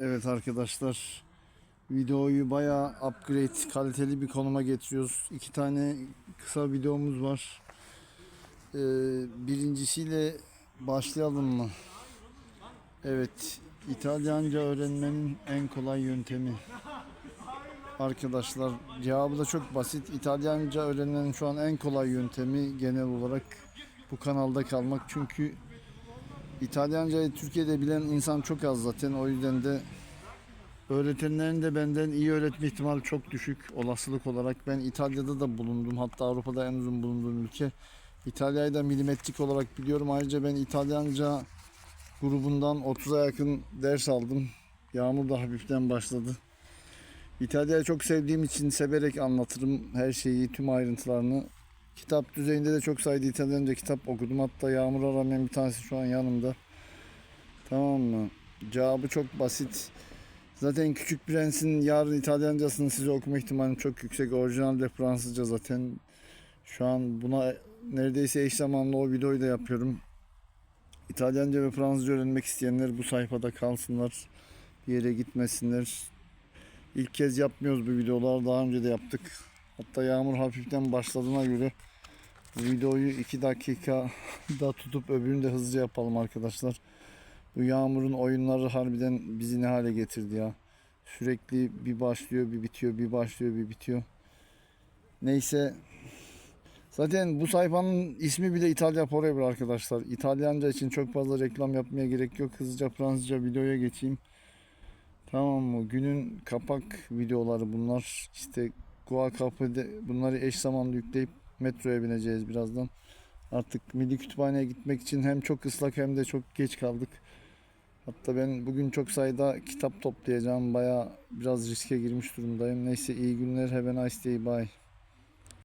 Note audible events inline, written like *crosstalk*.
Evet arkadaşlar videoyu bayağı upgrade kaliteli bir konuma getiriyoruz. İki tane kısa videomuz var. Ee, birincisiyle başlayalım mı? Evet İtalyanca öğrenmenin en kolay yöntemi. Arkadaşlar cevabı da çok basit. İtalyanca öğrenmenin şu an en kolay yöntemi genel olarak bu kanalda kalmak. Çünkü İtalyancayı Türkiye'de bilen insan çok az zaten. O yüzden de öğretenlerin de benden iyi öğretme ihtimali çok düşük olasılık olarak. Ben İtalya'da da bulundum. Hatta Avrupa'da en uzun bulunduğum ülke. İtalya'yı da milimetrik olarak biliyorum. Ayrıca ben İtalyanca grubundan 30'a yakın ders aldım. Yağmur da hafiften başladı. İtalya'yı çok sevdiğim için severek anlatırım her şeyi, tüm ayrıntılarını. Kitap düzeyinde de çok sayıda İtalyanca kitap okudum. Hatta Yağmur'a rağmen bir tanesi şu an yanımda. Tamam mı? Cevabı çok basit. Zaten Küçük Prens'in yarın İtalyancasını size okuma ihtimali çok yüksek. Orijinal de Fransızca zaten. Şu an buna neredeyse eş zamanlı o videoyu da yapıyorum. İtalyanca ve Fransızca öğrenmek isteyenler bu sayfada kalsınlar. Bir yere gitmesinler. İlk kez yapmıyoruz bu videolar. Daha önce de yaptık. Hatta yağmur hafiften başladığına göre videoyu 2 dakika *laughs* da tutup öbürünü de hızlıca yapalım arkadaşlar. Bu yağmurun oyunları harbiden bizi ne hale getirdi ya. Sürekli bir başlıyor bir bitiyor bir başlıyor bir bitiyor. Neyse. Zaten bu sayfanın ismi bile İtalya Forever arkadaşlar. İtalyanca için çok fazla reklam yapmaya gerek yok. Hızlıca Fransızca videoya geçeyim. Tamam mı? Günün kapak videoları bunlar. İşte Goa Kapı'da bunları eş zamanlı yükleyip metroya bineceğiz birazdan. Artık Milli Kütüphane'ye gitmek için hem çok ıslak hem de çok geç kaldık. Hatta ben bugün çok sayıda kitap toplayacağım. Baya biraz riske girmiş durumdayım. Neyse iyi günler. Have a nice day. Bye.